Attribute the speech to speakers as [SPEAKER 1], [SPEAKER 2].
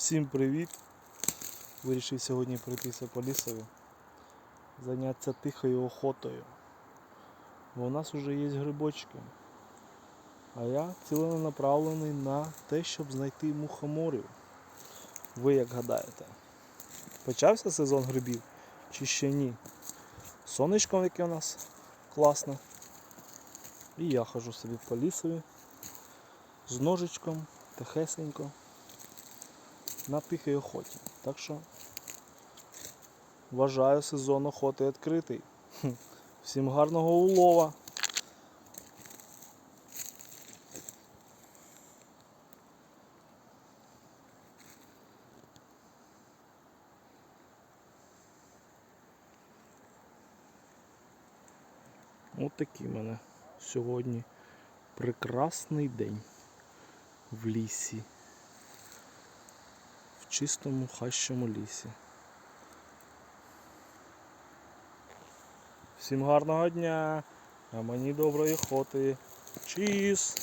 [SPEAKER 1] Всім привіт! Вирішив сьогодні пройтися по лісові, зайнятися тихою охотою. Бо у нас вже є грибочки. А я ціленаправлений на те, щоб знайти мухоморів. Ви як гадаєте? Почався сезон грибів чи ще ні? Сонечко яке у нас класне. І я хожу собі по лісові з ножичком, тихесенько на тихій охоті. Так що вважаю сезон охоти відкритий. Всім гарного улова. Ось такий в мене сьогодні прекрасний день в лісі чистому хащому лісі. Всім гарного дня, а мені доброї охоти. Чіс!